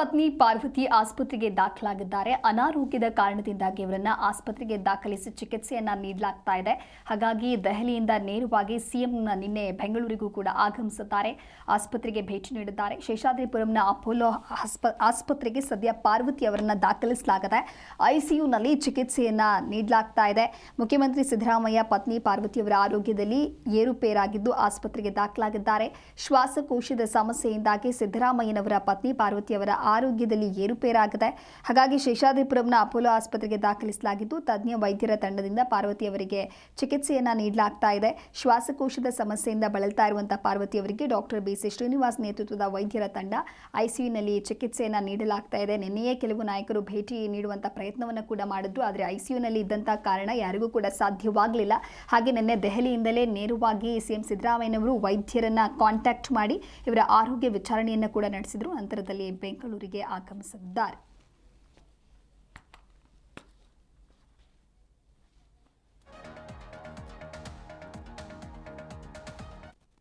ಪತ್ನಿ ಪಾರ್ವತಿ ಆಸ್ಪತ್ರೆಗೆ ದಾಖಲಾಗಿದ್ದಾರೆ. ಅನಾರೋಗ್ಯದ ಕಾರಣದಿಂದಾಗಿ ಇವರನ್ನ ಆಸ್ಪತ್ರೆಗೆ ದಾಖಲಿಸಿ ಚಿಕಿತ್ಸೆಯನ್ನ ನೀಡಲಾಗ್ತಾ ಇದೆ. ಹಾಗಾಗಿ ದೆಹಲಿಯಿಂದ ನೇರವಾಗಿ ಸಿಎಂ ನಿನ್ನೆ ಬೆಂಗಳೂರಿಗೂ ಕೂಡ ಆಗಮಿಸುತ್ತಾರೆ. ಆಸ್ಪತ್ರೆಗೆ ಭೇಟಿ ನೀಡಿದ್ದಾರೆ. ಶೇಷಾದ್ರಿಪುರಂನ ಅಪೋಲೋ ಆಸ್ಪ- ಆಸ್ಪತ್ರೆಗೆ ಸದ್ಯ ಪಾರ್ವತಿ ಅವರನ್ನ ದಾಖಲಿಸಲಾಗಿದೆ ಐಸಿಯುನಲ್ಲಿ ಚಿಕಿತ್ಸೆಯನ್ನ ನೀಡಲಾಗ್ತಾ ಇದೆ. ಮುಖ್ಯಮಂತ್ರಿ ಸಿದ್ದರಾಮಯ್ಯ ಪತ್ನಿ ಪಾರ್ವತಿಯವರ ಆರೋಗ್ಯದಲ್ಲಿ ಏರುಪೇರಾಗಿದ್ದು ಆಸ್ಪತ್ರೆಗೆ ದಾಖಲಾಗಿದ್ದಾರೆ. ಶ್ವಾಸಕೋಶದ ಸಮಸ್ಯೆಯಿಂದಾಗಿ ಸಿದ್ದರಾಮಯ್ಯನವರ ಪತ್ನಿ ಪಾರ್ವತಿಯವರ ಆರೋಗ್ಯದಲ್ಲಿ ಏರುಪೇರಾಗಿದೆ ಹಾಗಾಗಿ ಶೇಷಾದ್ರಿಪುರಂನ ಅಪೋಲೋ ಆಸ್ಪತ್ರೆಗೆ ದಾಖಲಿಸಲಾಗಿದ್ದು, ತಜ್ಞ ವೈದ್ಯರ ತಂಡದಿಂದ ಪಾರ್ವತಿ ಅವರಿಗೆ ಚಿಕಿತ್ಸೆಯನ್ನು ನೀಡಲಾಗ್ತಾ ಇದೆ. ಶ್ವಾಸಕೋಶದ ಸಮಸ್ಯೆಯಿಂದ ಬಳಲ್ತಾ ಇರುವಂತಹ ಪಾರ್ವತಿಯವರಿಗೆ ಡಾಕ್ಟರ್ ಬಿ ಸಿ ಶ್ರೀನಿವಾಸ್ ನೇತೃತ್ವದ ವೈದ್ಯರ ತಂಡ ಐಸಿಯುನಲ್ಲಿ ಚಿಕಿತ್ಸೆಯನ್ನು ನೀಡಲಾಗ್ತಾ ಇದೆ. ನಿನ್ನೆಯೇ ಕೆಲವು ನಾಯಕರು ಭೇಟಿ ನೀಡುವಂತ ಪ್ರಯತ್ನವನ್ನು ಕೂಡ ಮಾಡಿದ್ರು. ಆದರೆ ಐಸಿಯುನಲ್ಲಿ ಇದ್ದಂತಹ ಕಾರಣ ಯಾರಿಗೂ ಕೂಡ ಸಾಧ್ಯವಾಗಲಿಲ್ಲ. ಹಾಗೆ ನಿನ್ನೆ ದೆಹಲಿಯಿಂದಲೇ ನೇರವಾಗಿ ಸಿಎಂ ಸಿದ್ದರಾಮಯ್ಯನವರು ವೈದ್ಯರನ್ನ ಕಾಂಟ್ಯಾಕ್ಟ್ ಮಾಡಿ ಇವರ ಆರೋಗ್ಯ ವಿಚಾರಣೆಯನ್ನು ಕೂಡ ನಡೆಸಿದ್ರು. ನಂತರದಲ್ಲಿ ಬೆಂಗಳೂರಿಗೆ ಆಗಮಿಸಿದ್ದಾರೆ